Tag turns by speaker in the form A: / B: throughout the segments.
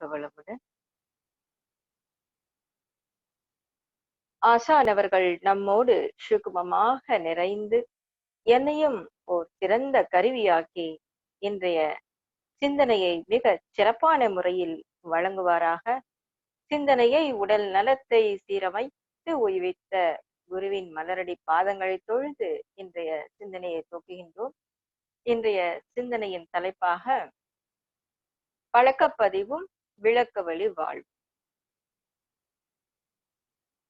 A: வாழ்க ஆசான் அவர்கள் நம்மோடு சுகுமமாக நிறைந்து என்னையும் ஓர் சிறந்த கருவியாக்கி இன்றைய சிந்தனையை மிக சிறப்பான முறையில் வழங்குவாராக. சிந்தனையை உடல் நலத்தை சீரமைத்து ஓய்வித்த குருவின் மலரடி பாதங்களை தொழுது இன்றைய சிந்தனையை தொக்குகின்றோம் இன்றைய சிந்தனையின் தலைப்பாக பழக்கப்பதிவும் விளக்க வழி. வாழ்வு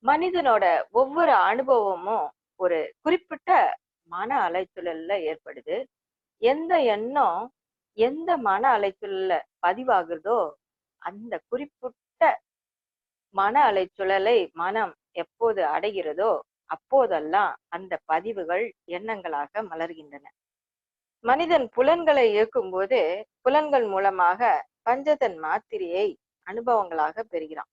A: மனிதனோட ஒவ்வொரு அனுபவமும் ஒரு குறிப்பிட்ட மன அலைச்சூழல்ல ஏற்படுது. எந்த எண்ணம் எந்த மன அலைச்சூழல்ல பதிவாகுதோ அந்த குறிப்பிட்ட மன அலைச்சூழலை மனம் எப்போது அடைகிறதோ அப்போதெல்லாம் அந்த பதிவுகள் எண்ணங்களாக மலர்கின்றன. மனிதன் புலன்களை இயக்கும் போது புலன்கள் மூலமாக பஞ்சதன் மாத்திரையை அனுபவங்களாக பெறுகிறான்.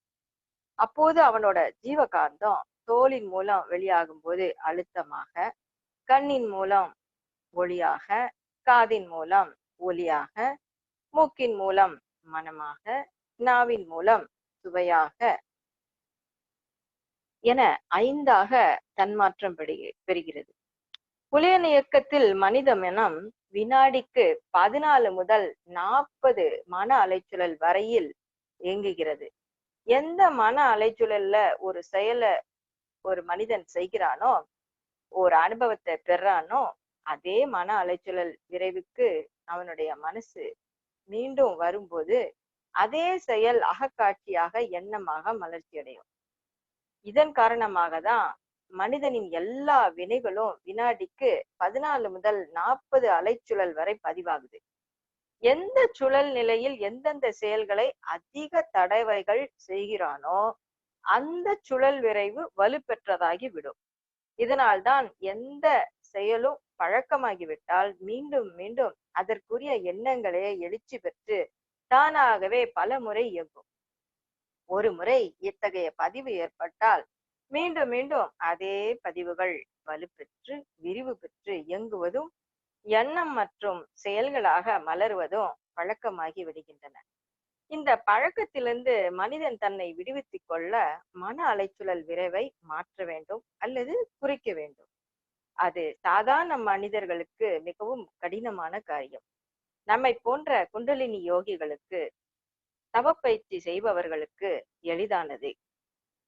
A: அப்போது அவனோட ஜீவகாந்தம் தோலின் மூலம் வெளியாகும் போது அழுத்தமாக கண்ணின் மூலம் ஒளியாக காதின் மூலம் ஒலியாக மூக்கின் மூலம் மனமாக நாவின் மூலம் சுவையாக என ஐந்தாக தன்மாற்றம் பெறுகிறது. புலியன் இயக்கத்தில் மனித மனம் வினாடிக்கு பதினாலு முதல் நாற்பது மன அலைச்சுழல் வரையில் இயங்குகிறது. எந்த மன அலைச்சுழல்ல ஒரு செயலை ஒரு மனிதன் செய்கிறானோ ஒரு அனுபவத்தை பெறானோ அதே மன அலைச்சுழல் விரைவுக்கு அவனுடைய மனசு மீண்டும் வரும்போது அதே செயல் அகக்காட்சியாக எண்ணமாக மலர்ச்சி அடையும் இதன் காரணமாக தான் மனிதனின் எல்லா வினைகளும் வினாடிக்கு பதினாலு முதல் நாற்பது அலைச்சுழல் வரை பதிவாகுது. எந்த சுழல் நிலையில் எந்தெந்த செயல்களை அதிக தடவைகள் செய்கிறானோ அந்த சுழல் விரைவு வலுப்பெற்றதாகி விடும். இதனால்தான் எந்த செயலும் பழக்கமாகிவிட்டால் மீண்டும் மீண்டும் அதற்குரிய எண்ணங்களே எழுச்சி பெற்று தானாகவே பல முறை இயங்கும். ஒரு முறை இத்தகைய பதிவு ஏற்பட்டால் மீண்டும் மீண்டும் அதே பதிவுகள் வலுப்பெற்று விரிவு பெற்று இயங்குவதும் எண்ணம் மற்றும் செயல்களாக மலர்வதும் பழக்கமாகி விடுகின்றன. இந்த பழக்கத்திலிருந்து மனிதன் தன்னை விடுவித்துக் கொள்ள மன அலைச்சுழல் விரைவை மாற்ற வேண்டும் அல்லது குறைக்க வேண்டும். அது சாதாரண மனிதர்களுக்கு மிகவும் கடினமான காரியம். நம்மை போன்ற குண்டலினி யோகிகளுக்கு தவப்பயிற்சி செய்பவர்களுக்கு எளிதானது.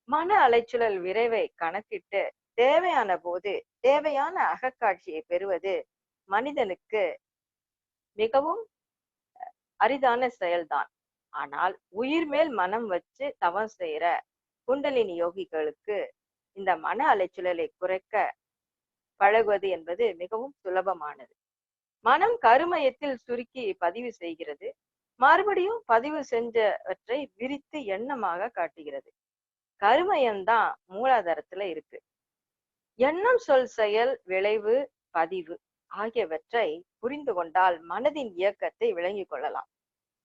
A: மன அலைச்சுழல் விரைவை கணக்கிட்டு தேவையான போது தேவையான அகக்காட்சியை பெறுவது மனிதனுக்கு மிகவும் அரிதான செயல்தான். ஆனால் உயிர் மேல் மனம் வச்சு தவம் செய்யற குண்டலினி யோகிகளுக்கு இந்த மன அலைச்சுழலை குறைக்க பழகுவது என்பது மிகவும் சுலபமானது. மனம் கருமயத்தில் சுருக்கி பதிவு செய்கிறது. மறுபடியும் பதிவு செஞ்சவற்றை விரித்து எண்ணமாக காட்டுகிறது. கருமயம்தான் மூலாதாரத்துல இருக்கு. எண்ணம் சொல் செயல் விளைவு பதிவு ஆகியவற்றை புரிந்து கொண்டால் மனதின் இயக்கத்தை விளங்கிக் கொள்ளலாம்.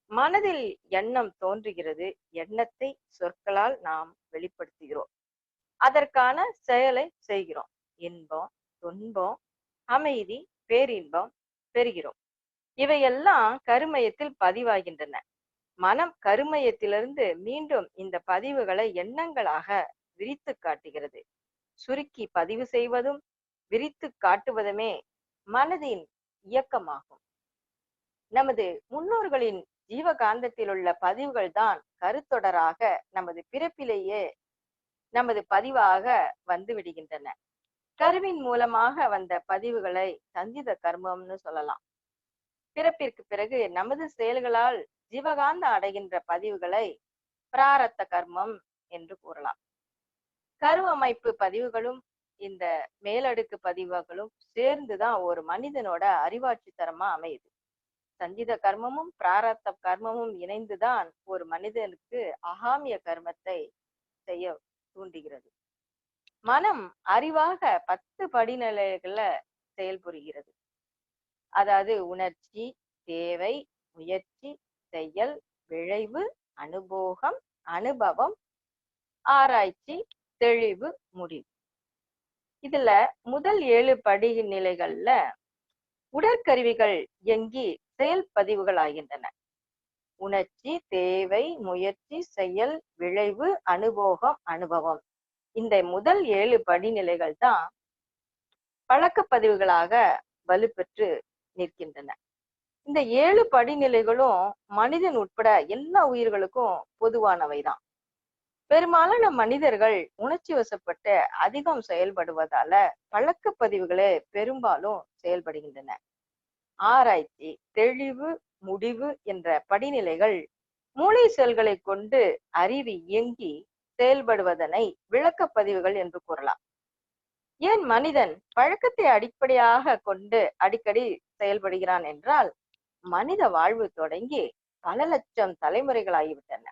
A: மனதில் எண்ணம் தோன்றுகிறது எண்ணத்தை சொற்களால் நாம் வெளிப்படுத்துகிறோம். அதற்கான செயலை செய்கிறோம். இன்பம் துன்பம் அமைதி பேரின்பம் பெறுகிறோம். இவையெல்லாம் கருமயத்தில் பதிவாகின்றன. மனம் கருமயத்திலிருந்து மீண்டும் இந்த பதிவுகளை எண்ணங்களாக விரித்து காட்டுகிறது. சுருக்கி பதிவு செய்வதும் விரித்து காட்டுவதுமே மனதின் இயக்கமாகும். நமது முன்னோர்களின் ஜீவகாந்தத்தில் உள்ள பதிவுகள் தான் கருத்தொடராக நமது பிறப்பிலேயே நமது பதிவாக வந்து விடுகின்றன. கருவின் மூலமாக வந்த பதிவுகளை சஞ்சித கர்மம்னு சொல்லலாம். பிறப்பிற்கு பிறகு நமது செயல்களால் ஜீவகாந்த அடைகின்ற பதிவுகளை பிராரத்த கர்மம் என்று கூறலாம். கருவமைப்பு பதிவுகளும் இந்த மேலடுக்கு பதிவுகளும் சேர்ந்துதான் ஒரு மனிதனோட அறிவாட்சி தரமா அமையுது. சஞ்சித கர்மமும் பிராரத்த கர்மமும் இணைந்துதான் ஒரு மனிதனுக்கு அகாமிய கர்மத்தை செய்ய தூண்டுகிறது. மனம் அறிவாக பத்து படிநிலைகள்ல செயல்புரிகிறது. அதாவது உணர்ச்சி தேவை முயற்சி செயல் விளைவு அனுபோகம் அனுபவம் ஆராய்ச்சி தெளிவு முடிவு. இதுல முதல் ஏழு படிநிலைகள்ல உடற்கருவிகள் இயங்கி செயல்பதிவுகள் ஆகின்றன உணர்ச்சி தேவை முயற்சி செயல் விளைவு அனுபோகம் அனுபவம். இந்த முதல் ஏழு படிநிலைகள் தான் பழக்கப்பதிவுகளாக வலுப்பெற்று நிற்கின்றன. இந்த ஏழு படிநிலைகளும் மனிதன் உட்பட எல்லா உயிர்களுக்கும் பொதுவானவைதான். பெரும்பாலான மனிதர்கள் உணர்ச்சி வசப்பட்டு அதிகம் செயல்படுவதால பழக்கப்பதிவுகளே பெரும்பாலும் செயல்படுகின்றன. ஆராய்ச்சி தெளிவு முடிவு என்ற படிநிலைகள் மூளை செல்களை கொண்டு அறிவு இயங்கி செயல்படுவதனை விளக்கப்பதிவுகள் என்று கூறலாம். ஏன் மனிதன் பழக்கத்தை அடிப்படையாக கொண்டு அடிக்கடி செயல்படுகிறான் என்றால் மனித வாழ்வு தொடங்கி பல லட்சம் தலைமுறைகளாகிவிட்டன.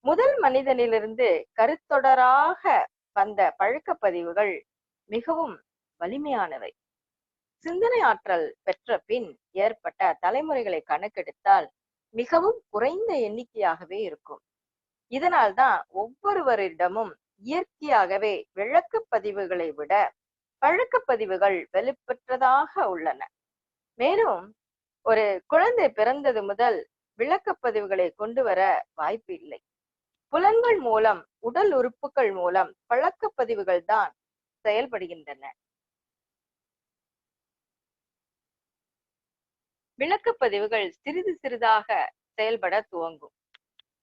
A: முதல் மனிதனிலிருந்து கருத்தொடராக வந்த பழக்கப்பதிவுகள் மிகவும் வலிமையானவை. சிந்தனை ஆற்றல் பெற்ற பின் ஏற்பட்ட தலைமுறைகளை கணக்கெடுத்தால் மிகவும் குறைந்த எண்ணிக்கையாகவே இருக்கும். இதனால்தான் ஒவ்வொருவரிடமும் இயற்கையாகவே விளக்கப் பதிவுகளை விட பழக்கப்பதிவுகள் வெளிப்பெற்றதாக உள்ளன. மேலும் ஒரு குழந்தை பிறந்தது முதல் விளக்கப்பதிவுகளை கொண்டு வர வாய்ப்பு இல்லை. புலன்கள் மூலம் உடல் உறுப்புகள் மூலம் பழக்கப்பதிவுகள் தான் செயல்படுகின்றன. விளக்கப்பதிவுகள் சிறிது சிறிதாக செயல்பட துவங்கும்.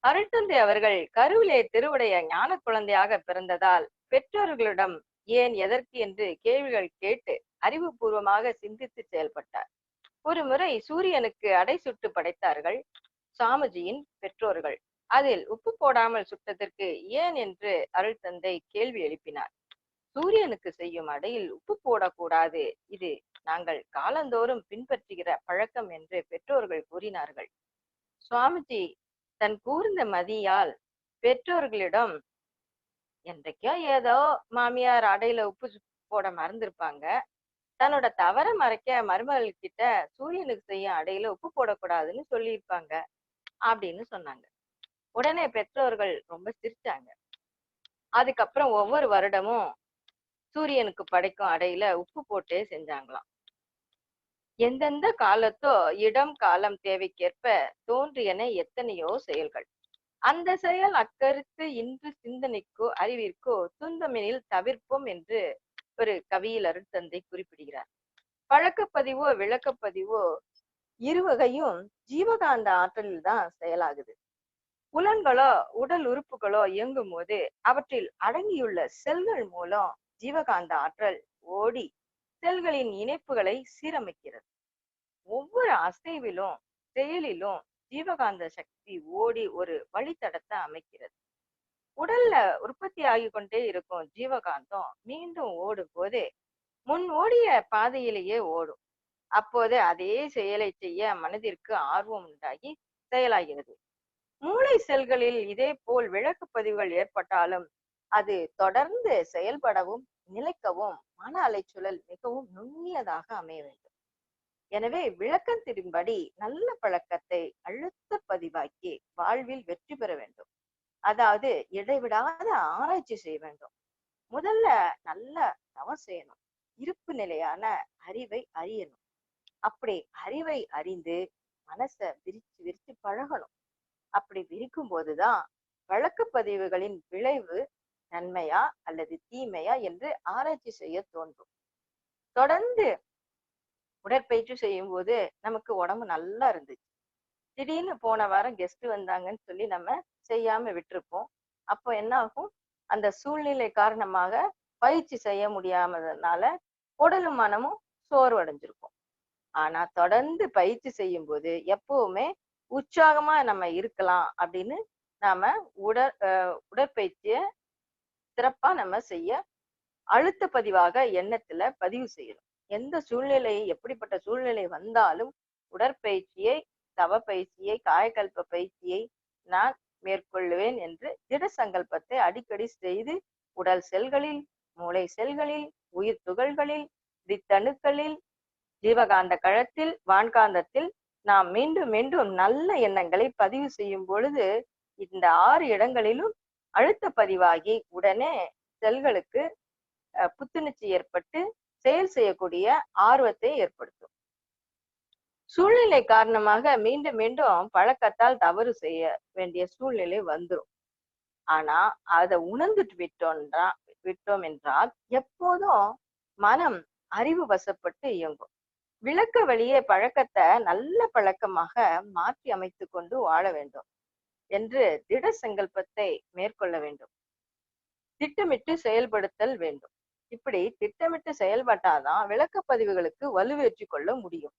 A: அருட்தந்தை அவர்கள் கருவிலே திருவுடைய ஞான குழந்தையாக பிறந்ததால் பெற்றோர்களிடம் ஏன் எதற்கு என்று கேள்விகள் கேட்டு அறிவுபூர்வமாக சிந்தித்து செயல்பட்டார். ஒரு முறை சூரியனுக்கு அடை சுட்டு படைத்தார்கள் சாமிஜியின் பெற்றோர்கள். அதில் உப்பு போடாமல் சுட்டதற்கு ஏன் என்று அருள் தந்தை கேள்வி எழுப்பினார். சூரியனுக்கு செய்யும் அடையில் உப்பு போடக்கூடாது. இது நாங்கள் காலந்தோறும் பின்பற்றுகிற பழக்கம் என்று பெற்றோர்கள் கூறினார்கள். சுவாமிஜி தன் கூர்ந்த மதியால் பெற்றோர்களிடம் என்றைக்கோ ஏதோ மாமியார் அடையில உப்பு போட மறந்திருப்பாங்க. தன்னோட தவற மறைக்க மருமகள் கிட்ட சூரியனுக்கு செய்யும் அடையில உப்பு போடக்கூடாதுன்னு சொல்லியிருப்பாங்க அப்படின்னு சொன்னாங்க. உடனே பெற்றோர்கள் ரொம்ப சிரிச்சாங்க. அதுக்கப்புறம் ஒவ்வொரு வருடமும் சூரியனுக்கு படைக்கும் அடையில உப்பு போட்டே செஞ்சாங்களாம். எந்தெந்த காலத்தோ இடம் காலம் தேவைக்கேற்ப தோன்றியன எத்தனையோ செயல்கள். அந்த செயல் அக்கருத்து இன்று சிந்தனைக்கோ அறிவிற்கோ துன்பமெனில் தவிர்ப்போம் என்று ஒரு கவியில் அருட்தந்தை குறிப்பிடுகிறார். பழக்கப்பதிவோ விளக்கப்பதிவோ இருவகையும் ஜீவகாந்த ஆற்றலில் தான் செயலாகுது. புலன்களோ உடல் உறுப்புகளோ இயங்கும் போது அவற்றில் அடங்கியுள்ள செல்கள் மூலம் ஜீவகாந்த ஆற்றல் ஓடி செல்களின் இணைப்புகளை சீரமைக்கிறது. ஒவ்வொரு அசைவிலும் செயலிலும் ஜீவகாந்த சக்தி ஓடி ஒரு வழித்தடத்தை அமைக்கிறது. உடல்ல உற்பத்தி ஆகி கொண்டே இருக்கும் ஜீவகாந்தம் மீண்டும் ஓடும் போது முன் ஓடிய பாதையிலேயே ஓடும். அப்போது அதே செயலை செய்ய மனதிற்கு ஆர்வம் உண்டாகி செயலாகிறது. மூளை செல்களில் இதே போல் விளக்குப்பதிவுகள் ஏற்பட்டாலும் அது தொடர்ந்து செயல்படவும் நிலைக்கவும் மன அலைச்சூழல் மிகவும் நுண்ணியதாக அமைய வேண்டும். எனவே விளக்கத்தின்படி நல்ல பழக்கத்தை அழுத்த பதிவாக்கி வாழ்வில் வெற்றி பெற வேண்டும். அதாவது இடைவிடாத ஆராய்ச்சி செய்ய வேண்டும். முதல்ல நல்ல தவம் செய்யணும். இருப்பு நிலையான அறிவை அறியணும். அப்படி அறிவை அறிந்து மனசை விரிச்சு விரிச்சு பழகணும். அப்படி விரிக்கும் போதுதான் வழக்கு பதிவுகளின் விளைவு நன்மையா அல்லது தீமையா என்று ஆராய்ச்சி செய்ய தோன்றும். தொடர்ந்து உடற்பயிற்சி செய்யும் போது நமக்கு உடம்பு நல்லா இருந்துச்சு. திடீர்னு போன வாரம் கெஸ்ட் வந்தாங்கன்னு சொல்லி நம்ம செய்யாம விட்டுருப்போம். அப்போ என்ன ஆகும் அந்த சூழ்நிலை காரணமாக பயிற்சி செய்ய முடியாமதுனால உடலும் மனமும் சோர்வடைஞ்சிருக்கும். ஆனா தொடர்ந்து பயிற்சி செய்யும் போது எப்பவுமே உற்சாகமா நம்ம இருக்கலாம் அப்படின்னு நாம உடற் அஹ் உடற்பயிற்சிய சிறப்பா நம்ம செய்ய அழுத்த பதிவாக எண்ணத்துல பதிவு செய்யணும். எந்த சூழ்நிலை எப்படிப்பட்ட சூழ்நிலை வந்தாலும் உடற்பயிற்சியை தவ பயிற்சியை காயக்கல்ப பயிற்சியை நான் மேற்கொள்ளுவேன் என்று திட சங்கல்பத்தை அடிக்கடி செய்து உடல் செல்களில் மூளை செல்களில் உயிர் துகள்களில் வித்தணுக்களில் ஜீவகாந்த கழத்தில் வான்காந்தத்தில் நாம் மீண்டும் மீண்டும் நல்ல எண்ணங்களை பதிவு செய்யும் பொழுது இந்த ஆறு இடங்களிலும் அழுத்த பதிவாகி உடனே செல்களுக்கு புத்துணர்ச்சி ஏற்பட்டு செயல் செய்யக்கூடிய ஆர்வத்தை ஏற்படுத்தும். சூழ்நிலை காரணமாக மீண்டும் மீண்டும் பழக்கத்தால் தவறு செய்ய வேண்டிய சூழ்நிலை வந்துரும். ஆனா அதை உணர்ந்துட்டு விட்டோன்றா விட்டோம் என்றால் எப்போதும் மனம் அறிவு வசப்பட்டு இயங்கும். விளக்க வழியே பழக்கத்தை நல்ல பழக்கமாக மாற்றி அமைத்து கொண்டு வாழ வேண்டும் என்று திட சங்கல்பத்தை மேற்கொள்ள வேண்டும். திட்டமிட்டு செயல்படுத்தல் வேண்டும். இப்படி திட்டமிட்டு செயல்பட்டாதான் விளக்க பதிவுகளுக்கு வலுவேற்றி கொள்ள முடியும்.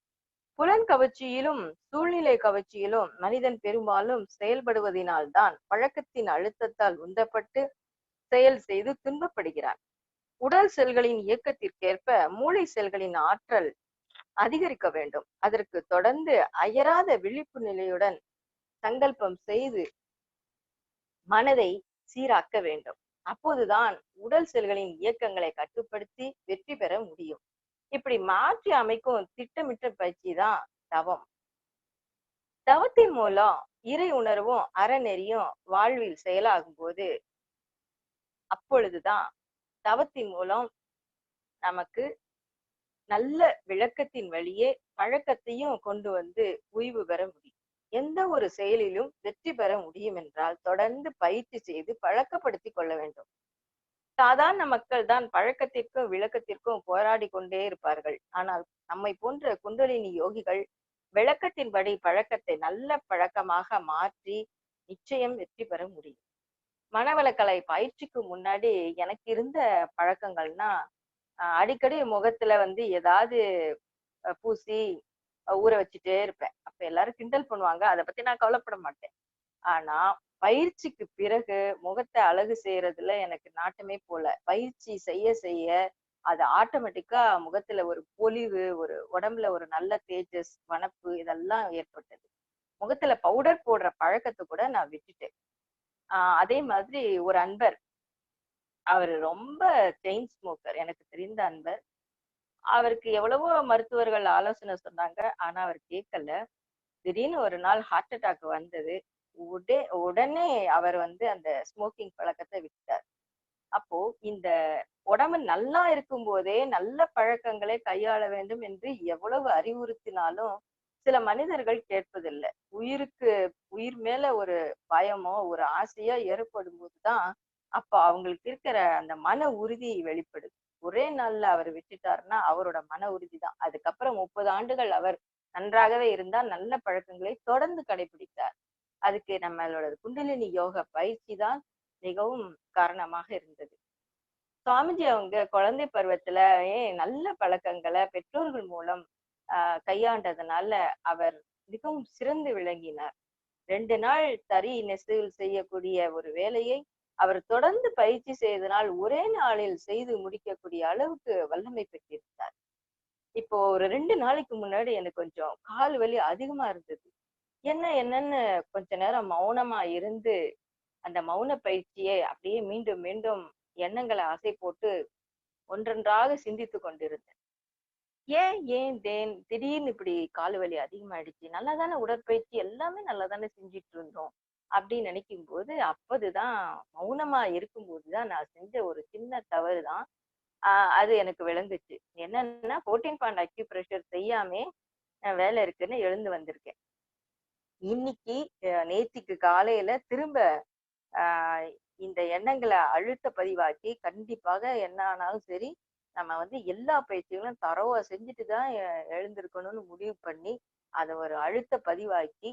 A: புலன் கவர்ச்சியிலும் சூழ்நிலை கவர்ச்சியிலும் மனிதன் பெரும்பாலும் செயல்படுவதினால்தான் பழக்கத்தின் அழுத்தத்தால் உந்தப்பட்டு செயல் செய்து துன்பப்படுகிறான். உடல் செல்களின் இயக்கத்திற்கேற்ப மூளை செல்களின் ஆற்றல் அதிகரிக்க வேண்டும். அதற்கு தொடர்ந்து அயராத விழிப்பு நிலையுடன் சங்கல்பம் செய்து மனதை சீராக்க வேண்டும். அப்போதுதான் உடல் செல்களின் இயக்கங்களை கட்டுப்படுத்தி வெற்றி பெற முடியும். இப்படி மாற்றி அமைக்கும் திட்டமிட்ட பயிற்சி தான் தவம். தவத்தின் மூலம் இறை உணர்வும் அறநெறியும் வாழ்வில் செயலாகும் போது அப்பொழுதுதான் தவத்தின் மூலம் நமக்கு நல்ல விளக்கத்தின் வழியே பழக்கத்தையும் கொண்டு வந்து ஓய்வு பெற முடியும். எந்த ஒரு செயலிலும் வெற்றி பெற முடியும் என்றால் தொடர்ந்து பயிற்சி செய்து பழக்கப்படுத்தி கொள்ள வேண்டும். சாதாரண மக்கள் தான் பழக்கத்திற்கும் விளக்கத்திற்கும் போராடி கொண்டே இருப்பார்கள். ஆனால் நம்மை போன்ற குண்டலினி யோகிகள் விளக்கத்தின்படி பழக்கத்தை நல்ல பழக்கமாக மாற்றி நிச்சயம் வெற்றி பெற முடியும். மனவளக்கலை பயிற்சிக்கு முன்னாடி எனக்கு இருந்த பழக்கங்கள்னா அடிக்கடி முகத்துல வந்து ஏதாவது அஹ் பூசி ஊற வச்சுட்டே இருப்பேன். அப்ப எல்லாரும் கிண்டல் பண்ணுவாங்க. அதை பத்தி நான் கவலைப்பட மாட்டேன். ஆனா பயிற்சிக்கு பிறகு முகத்தை அழகு செய்யறதுல எனக்கு நாட்டமே போல. பயிற்சி செய்ய செய்ய அது ஆட்டோமேட்டிக்கா முகத்துல ஒரு பொலிவு ஒரு உடம்புல ஒரு நல்ல தேஜஸ் வனப்பு இதெல்லாம் ஏற்பட்டது. முகத்துல பவுடர் போடுற பழக்கத்தை கூட நான் விட்டுட்டேன். ஆஹ் அதே மாதிரி ஒரு அன்பர். அவர் ரொம்ப செயின் ஸ்மோக்கர் எனக்கு தெரிந்த அன்பர். அவருக்கு எவ்வளவோ மருத்துவர்கள் ஆலோசனை சொன்னாங்க ஆனா அவர் கேட்கல திடீர்னு ஒரு நாள் ஹார்ட் அட்டாக் வந்தது. உடே உடனே அவர் வந்து அந்த ஸ்மோக்கிங் பழக்கத்தை விட்டார் அப்போ இந்த உடம்பு நல்லா இருக்கும் போதே நல்ல பழக்கங்களை கையாள வேண்டும் என்று எவ்வளவு அறிவுறுத்தினாலும் சில மனிதர்கள் கேட்பதில்லை. உயிருக்கு உயிர் மேல ஒரு பயமோ ஒரு ஆசையோ ஏற்படும் போதுதான் அப்போ அவங்களுக்கு இருக்கிற அந்த மன உறுதி வெளிப்படுது. ஒரே நாள்ல அவர் விட்டுட்டாருன்னா அவரோட மன உறுதி தான். அதுக்கப்புறம் முப்பது ஆண்டுகள் அவர் நன்றாகவே இருந்தால் நல்ல பழக்கங்களை தொடர்ந்து கடைபிடித்தார். அதுக்கு நம்மளோட குண்டலினி யோக பயிற்சி தான் மிகவும் காரணமாக இருந்தது. சுவாமிஜி அவங்க குழந்தை பருவத்துல ஏன் நல்ல பழக்கங்களை பெற்றோர்கள் மூலம் ஆஹ் கையாண்டதுனால அவர் மிகவும் சிறந்து விளங்கினார். ரெண்டு நாள் தறி நெசவில் செய்யக்கூடிய ஒரு வேலையை அவர் தொடர்ந்து பயிற்சி செய்தனால் ஒரே நாளில் செய்து முடிக்கக்கூடிய அளவுக்கு வல்லமை பெற்றிருந்தார். இப்போ ஒரு ரெண்டு நாளைக்கு முன்னாடி எனக்கு கொஞ்சம் கால் வலி அதிகமா இருந்தது. என்ன என்னன்னு கொஞ்ச நேரம் மௌனமா இருந்து அந்த மௌன பயிற்சியை அப்படியே மீண்டும் மீண்டும் எண்ணங்களை ஆசை போட்டு ஒன்றொன்றாக சிந்தித்து கொண்டிருந்தேன். ஏன் ஏன் தேன்? திடீர்னு இப்படி கால் வலி அதிகமாயிடுச்சு. நல்லா தானே உடற்பயிற்சி? எல்லாமே நல்லா தானே செஞ்சுட்டு இருந்தோம் அப்படின்னு நினைக்கும் போது அப்பதுதான் மௌனமா இருக்கும்போதுதான் நான் செஞ்ச ஒரு சின்ன தவறு தான் ஆஹ் அது எனக்கு விளங்குச்சு. என்னன்னா ஃபோர்டீன் பாயிண்ட் அக்யூ ப்ரெஷர் செய்யாமே வேலை இருக்குன்னு எழுந்து வந்திருக்கேன். இன்னைக்கு நேத்திக்கு காலையில திரும்ப ஆஹ் இந்த எண்ணங்களை அழுத்த பதிவாக்கி கண்டிப்பாக என்ன ஆனாலும் சரி நம்ம வந்து எல்லா பயிற்சிகளும் தரவா செஞ்சுட்டு தான் எழுந்திருக்கணும்னு முடிவு பண்ணி அதை ஒரு அழுத்த பதிவாக்கி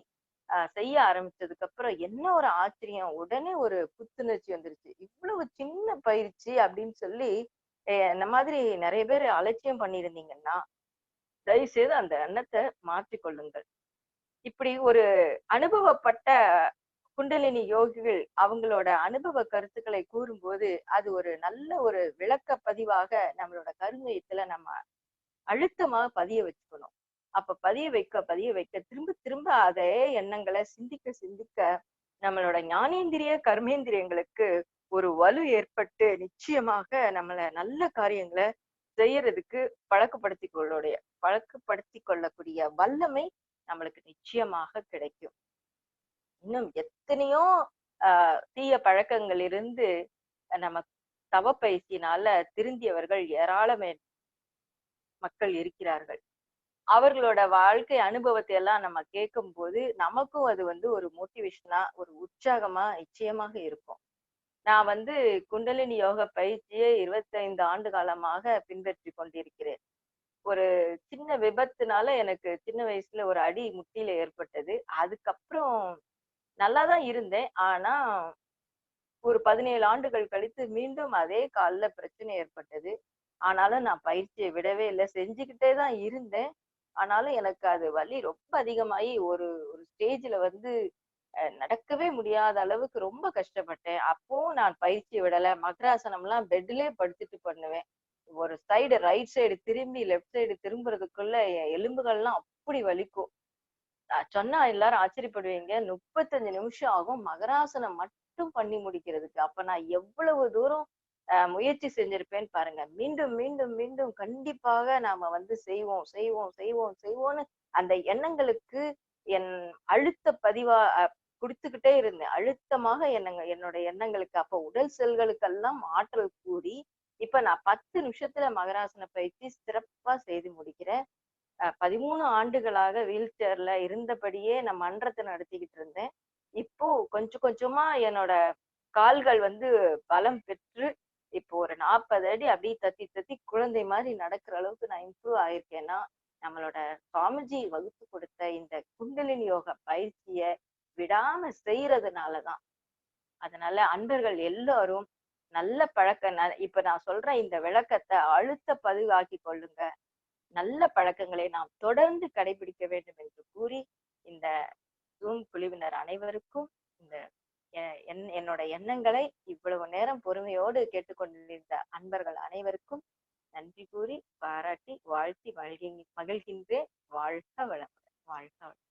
A: ஆஹ் செய்ய ஆரம்பிச்சதுக்கு அப்புறம் என்ன ஒரு ஆச்சரியம்? உடனே ஒரு புத்துணர்ச்சி வந்துருச்சு. இவ்வளவு சின்ன பயிற்சி அப்படின்னு சொல்லி இந்த மாதிரி நிறைய பேர் அலட்சியம் பண்ணியிருந்தீங்கன்னா தயவு செய்து அந்த எண்ணத்தை மாற்றிக்கொள்ளுங்கள். இப்படி ஒரு அனுபவப்பட்ட குண்டலினி யோகிகள் அவங்களோட அனுபவ கருத்துக்களை கூறும்போது அது ஒரு நல்ல ஒரு விளக்க பதிவாக நம்மளோட கருமையத்துல நம்ம அழுத்தமா பதிய வச்சுக்கணும். அப்ப பதிய வைக்க பதிய வைக்க திரும்ப திரும்ப அதே எண்ணங்களை சிந்திக்க சிந்திக்க நம்மளோட ஞானேந்திரிய கர்மேந்திரியங்களுக்கு ஒரு வலு ஏற்பட்டு நிச்சயமாக நம்மள நல்ல காரியங்களை செய்யறதுக்கு பழக்கப்படுத்தி கொள்ளுடைய பழக்கப்படுத்தி கொள்ளக்கூடிய வல்லமை நம்மளுக்கு நிச்சயமாக கிடைக்கும். இன்னும் எத்தனையோ ஆஹ் தீய பழக்கங்கள் இருந்து நம்ம தவப்பயிற்சியினால திருந்தியவர்கள் ஏராளமே மக்கள் இருக்கிறார்கள். அவர்களோட வாழ்க்கை அனுபவத்தை எல்லாம் நம்ம கேட்கும்போது நமக்கும் அது வந்து ஒரு மோட்டிவேஷனா ஒரு உற்சாகமா நிச்சயமாக இருக்கும். நான் வந்து குண்டலினி யோக பயிற்சியை இருபத்தைந்து ஆண்டு காலமாக பின்பற்றி கொண்டிருக்கிறேன். ஒரு சின்ன விபத்துனால எனக்கு சின்ன வயசுல ஒரு அடி முட்டியில ஏற்பட்டது. அதுக்கப்புறம் நல்லா தான் இருந்தேன். ஆனா ஒரு பதினேழு ஆண்டுகள் கழித்து மீண்டும் அதே காலில் பிரச்சனை ஏற்பட்டது. ஆனாலும் நான் பயிற்சியை விடவே இல்லை. செஞ்சுக்கிட்டே தான் இருந்தேன். ஆனாலும் எனக்கு அது வலி ரொம்ப அதிகமாகி ஒரு ஒரு ஸ்டேஜில் வந்து நடக்கவே முடியாத அளவுக்கு ரொம்ப கஷ்டப்பட்டேன். அப்பவும் நான் பயிற்சி விடலை. மகராசனம்லாம் பெட்லயே படுத்துட்டு பண்ணுவேன். ஒரு சைடு ரைட் சைடு திரும்பி லெஃப்ட் சைடு திரும்புறதுக்குள்ள என் எலும்புகள்லாம் அப்படி வலிக்கும். சொன்னா எல்லாரும் ஆச்சரியப்படுவீங்க. முப்பத்தஞ்சு நிமிஷம் ஆகும். மகராசனம் மட்டும் பண்ணி முடிக்கிறதுக்கு. அப்ப நான் எவ்வளவு தூரம் முயற்சி செஞ்சிருப்பேன்னு பாருங்க. மீண்டும் மீண்டும் மீண்டும் கண்டிப்பாக நாம வந்து செய்வோம் செய்வோம் செய்வோம் செய்வோம்னு அந்த எண்ணங்களுக்கு என் அழுத்த பதிவா கொடுத்துக்கிட்டே இருந்தேன். அழுத்தமாக என்னங்க என்னோட எண்ணங்களுக்கு. அப்ப உடல் செல்களுக்கெல்லாம் ஆற்றல் கூடி இப்ப நான் பத்து நிமிஷத்துல மகராசன பயிற்சி சிறப்பா செய்து முடிக்கிறேன். பதிமூணு ஆண்டுகளாக வீல் சேர்ல இருந்தபடியே நான் மன்றத்தை நடத்திக்கிட்டு இருந்தேன். இப்போ கொஞ்சம் கொஞ்சமா என்னோட கால்கள் வந்து பலம் பெற்று இப்போ ஒரு நாற்பது அடி அப்படியே தத்தி தத்தி குழந்தை மாதிரி நடக்கிற அளவுக்கு நான் இம்ப்ரூவ் ஆயிருக்கேன்னா நம்மளோட சுவாமிஜி வகுத்து கொடுத்த இந்த குண்டலினி யோக பயிற்சிய விடாம செய்யறதுனாலதான். அதனால அன்பர்கள் எல்லாரும் நல்ல பழக்க இப்ப நான் சொல்ற இந்த விளக்கத்தை அழுத்த பதிவாக்கி கொள்ளுங்க. நல்ல பழக்கங்களை நாம் தொடர்ந்து கடைபிடிக்க வேண்டும் என்று கூறி இந்த ஜூம் குழுவினர் அனைவருக்கும் இந்த எ- என்னோட எண்ணங்களை இவ்வளவு நேரம் பொறுமையோடு கேட்டுக்கொண்டிருந்த அன்பர்கள் அனைவருக்கும் நன்றி கூறி பாராட்டி வாழ்த்தி மகிழ்கின் மகிழ்கின்றேன். வாழ்க வளமுடன். வாழ்க வளம்